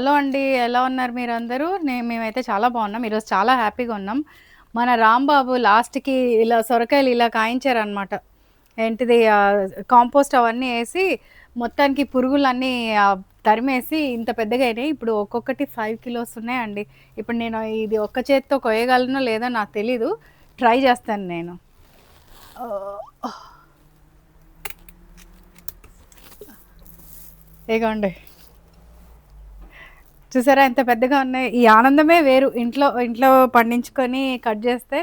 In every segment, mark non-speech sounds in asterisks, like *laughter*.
Hello అండి ఎలా ఉన్నారు మీరు అందరూ నేను మేమైతే చాలా బాగున్నాం. ఈరోజు చాలా హ్యాపీగా ఉన్నాం. మన రాంబాబు లాస్ట్కి ఇలా సొరకాయలు ఇలా కాయించారనమాట ఏంటిది కాంపోస్ట్ అవన్నీ వేసి మొత్తానికి పురుగులన్నీ తరిమేసి ఇంత పెద్దగా అయినాయి. ఇప్పుడు ఒక్కొక్కటి ఫైవ్ కిలోస్ ఉన్నాయండి. ఇప్పుడు నేను ఇది ఒక్క చేతితో కొయ్యగలనో లేదో నాకు తెలీదు. ట్రై చేస్తాను నేను. ఇగోండి. చూసారా? ఎంత పెద్దగా ఉన్నాయి. ఈ ఆనందమే వేరు. ఇంట్లో ఇంట్లో పండించుకొని కట్ చేస్తే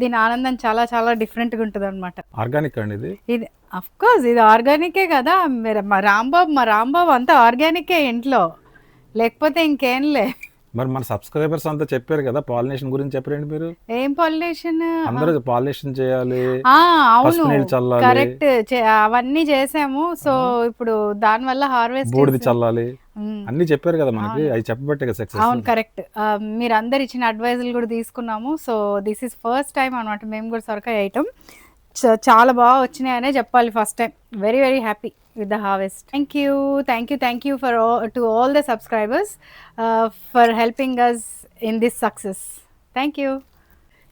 దీని ఆనందం చాలా చాలా డిఫరెంట్గా ఉంటుంది అనమాట ఆర్గానిక్ అండి ఇది? ఇది అఫ్ కోర్స్ ఇది ఆర్గానికే కదా. మీరు మా రాంబాబు మా రాంబాబు అంతా ఆర్గానికే ఇంట్లో. లేకపోతే ఇంకేంలే మరి మన సబ్స్క్రైబర్స్ అంతా చెప్పారు కదా పాలినేషన్ గురించి చెప్పారండి మీరు? ఏం పాలినేషన్? అందరూ పాలినేషన్ చేయాలి. అవును. కరెక్ట్. అవన్నీ చేసాము. సో ఇప్పుడు దాని వల్ల హార్వెస్ట్ బూడిది చల్లాలి. అన్ని చెప్పారు కదా మనకి అవి చెప్పబట్టే కదా అవును సక్సెస్ కరెక్ట్ మీరు అందరు ఇచ్చిన అడ్వైజులు కూడా తీసుకున్నాము. So this is first time అనమాట మేము కూడా సొరకాయ ఐటమ్ చాలా బాగా వచ్చినాయనే చెప్పాలి first time very very happy with the harvest thank you thank you thank you for to all the subscribers for helping us in this success thank you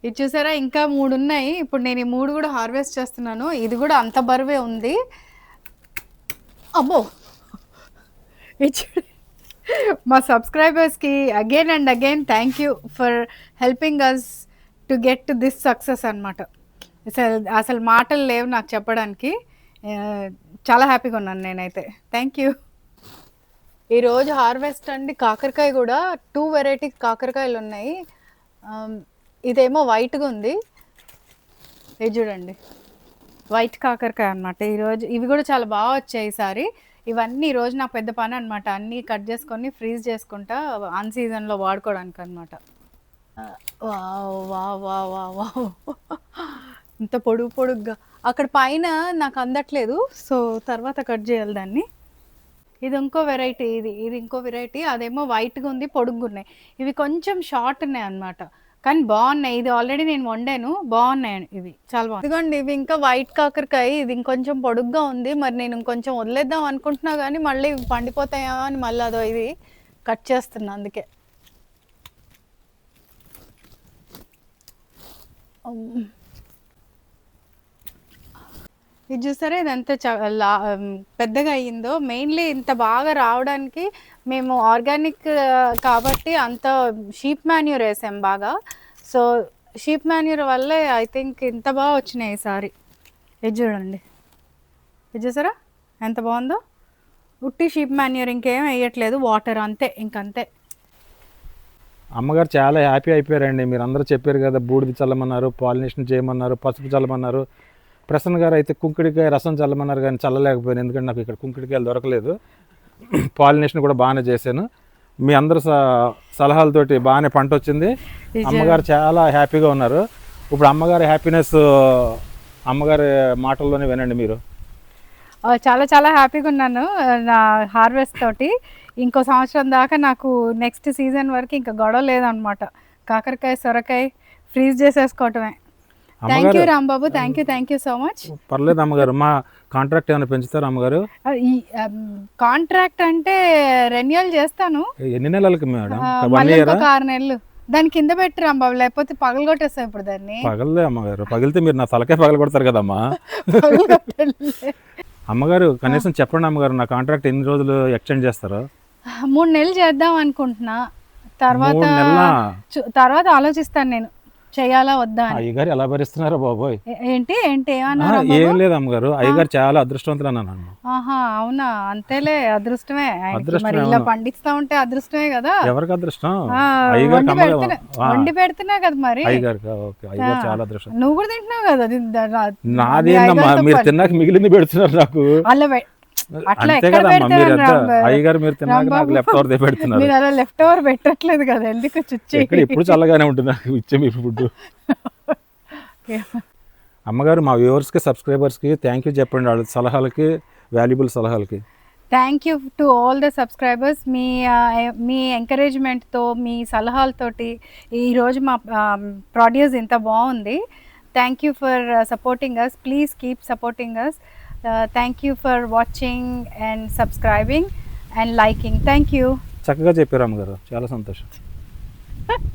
ఇది చూసారా? ఇంకా మూడు ఉన్నాయి. ఇప్పుడు నేను ఈ మూడు కూడా హార్వెస్ట్ చేస్తున్నాను. ఇది కూడా అంత బరువే ఉంది. అబ్బో. *laughs* మా సబ్స్క్రైబర్స్కి again and again thank you for helping us to get to this success అనమాట అసలు అసలు మాటలు లేవు నాకు చెప్పడానికి. చాలా హ్యాపీగా ఉన్నాను నేనైతే. థ్యాంక్ యూ ఈరోజు హార్వెస్ట్ అండి కాకరకాయ కూడా. టూ వెరైటీ కాకరకాయలు ఉన్నాయి. ఇదేమో వైట్గా ఉంది. ఇది చూడండి. వైట్ కాకరకాయ అనమాట ఈరోజు ఇవి కూడా చాలా బాగా వచ్చాయి ఈసారి. ఇవన్నీ ఈరోజు నాకు పెద్ద పని అనమాట అన్నీ కట్ చేసుకొని ఫ్రీజ్ చేసుకుంటా అన్ సీజన్లో వాడుకోవడానికి అనమాట వావ్ వావ్ ఇంత పొడుగు పొడుగ్గా. అక్కడ పైన నాకు అందట్లేదు సో తర్వాత కట్ చేయాలి దాన్ని. ఇది ఇంకో వెరైటీ ఇది ఇది ఇంకో వెరైటీ అదేమో వైట్గా ఉంది పొడుగ్గా ఉన్నాయి. ఇవి కొంచెం షార్ట్ ఉన్నాయి అన్నమాట. కానీ బాగున్నాయి. ఇది ఆల్రెడీ నేను వండాను. బాగున్నాయి ఇవి. చాలా బాగుంది ఇదిగోండి ఇవి ఇంకా వైట్ కాకరకాయ. ఇది ఇంకొంచెం పొడుగ్గా ఉంది. మరి నేను ఇంకొంచెం వదిలేద్దాం అనుకుంటున్నా కానీ మళ్ళీ పండిపోతాయా అని మళ్ళీ అదో ఇది కట్ చేస్తున్నా అందుకే. ఇది చూసారా? ఇది ఎంత పెద్దగా అయ్యిందో. మెయిన్లీ ఇంత బాగా రావడానికి మేము ఆర్గానిక్ కాబట్టి అంత షీప్ మాన్యూర్ వేసాం బాగా. సో షీప్ మాన్యూర్ వల్లే ఐ థింక్ ఇంత బాగా వచ్చినాయి ఈసారి ఇది చూడండి. ఇది చూసారా? ఎంత బాగుందో? ఉట్టి షీప్ మాన్యూర్ ఇంకేం వేయట్లేదు. వాటర్ అంతే ఇంకంతే. అమ్మగారు చాలా హ్యాపీ అయిపోయారండి. మీరు అందరూ చెప్పారు కదా బూడిద చల్లమన్నారు పాలినేషన్ చేయమన్నారు పసుపు చల్లమన్నారు. ప్రసన్న గారు అయితే కుంకుడికాయ రసం చల్లమన్నారు కానీ చల్లలేకపోయాను. ఎందుకంటే నాకు ఇక్కడ కుంకుడికాయలు దొరకలేదు. *clears throat* పాలినేషన్ కూడా బాగానే చేశాను. మీ అందరు స- సలహాలతోటి బాగానే పంట వచ్చింది. అమ్మగారు చాలా హ్యాపీగా ఉన్నారు. ఇప్పుడు అమ్మగారి హ్యాపీనెస్ అమ్మగారి మాటల్లోనే వినండి మీరు. చాలా చాలా హ్యాపీగా ఉన్నాను నా హార్వెస్ట్ తోటి. ఇంకో సంవత్సరం దాకా నాకు నెక్స్ట్ సీజన్ వరకు ఇంకా గొడవ లేదనమాట కాకరకాయ సొరకాయ freeze చేసేసుకోవటమే. Thank you Rambabu. Thank you thank you so much పర్లేదు అమ్మగారు. మా కాంట్రాక్ట్ ఏమైనా పెంచుతారా అమ్మగారు? ఈ కాంట్రాక్ట్ అంటే రెన్యువల్ చేస్తాను. ఎన్ని నెలలకి మేడం? వన్ ఇయరా ఆరు నెలలు. దాని కింద పెట్టి రాంబాబు లేకపోతే పగలగొట్టేస్తాం ఇప్పుడు దాన్ని. పగలదే అమ్మగారు. పగిలితే మీరు నా తలకే పగల కొడతారు కదమ్మా. *laughs* అమ్మగారు కనీసం చెప్పండి అమ్మగారు నా కాంట్రాక్ట్ ఎన్ని రోజులు ఎక్స్టెండ్ చేస్తారు. మూడు నెలలు చేద్దాం అనుకుంటున్నా. తర్వాత తర్వాత ఆలోచిస్తాను నేను. చేయాలా వద్దా అని. అయ్యగారు ఎలా భరిస్తున్నారో బాబోయ్. ఏంటి ఏంటి ఏం లేదు అమ్మగారు అయ్యగారు చాలా అదృష్టవంతులు అన్నాను ఆహా అవునా? అంతేలే అదృష్టమే. మరి ఇలా. పండిస్తా ఉంటే అదృష్టమే కదా. ఎవరికి అదృష్టం? వండి పెడుతున్నా కదా మరి. అయ్యగారికి ఓకే. అయ్యగారు ఆ. చాలా అదృష్టం. నువ్వు కూడా తింటున్నావు కదా అది ద- రా- నాదేందమ్మా అయ్యగారితో మీరు. తిన్నాక మిగిలింది పెడుతున్నారు నాకు. అలా అంతే మీరు? అయ్యగారు మీరు తిన్నాక నాకు. లెఫ్ట్ ఓవర్ పెడుతున్నారు. మీరు అలా లెఫ్ట్ ఓవర్ పెట్టట్లేదు కదా ఎందుకు చుచ్చి? ఇక్కడ చల్లగానే ఉంటుంది నాకు ఇచ్చే మీ ఫుడ్ అమ్మగారు మా వ్యూవర్స్కి సబ్స్క్రైబర్స్కి థ్యాంక్ యూ చెప్పండి. వాళ్ళ సలహాలకి valuable సలహాలకి. Thank you to all the subscribers మీ మీ ఎంకరేజ్మెంట్తో మీ సలహాలతోటి ఈరోజు మా ప్రొడ్యూస్ ఇంత బాగుంది. Thank you for supporting us please keep supporting us thank you for watching and subscribing and liking thank you చక్కగా చెప్పారు అమ్మగారు. చాలా సంతోషం. *laughs*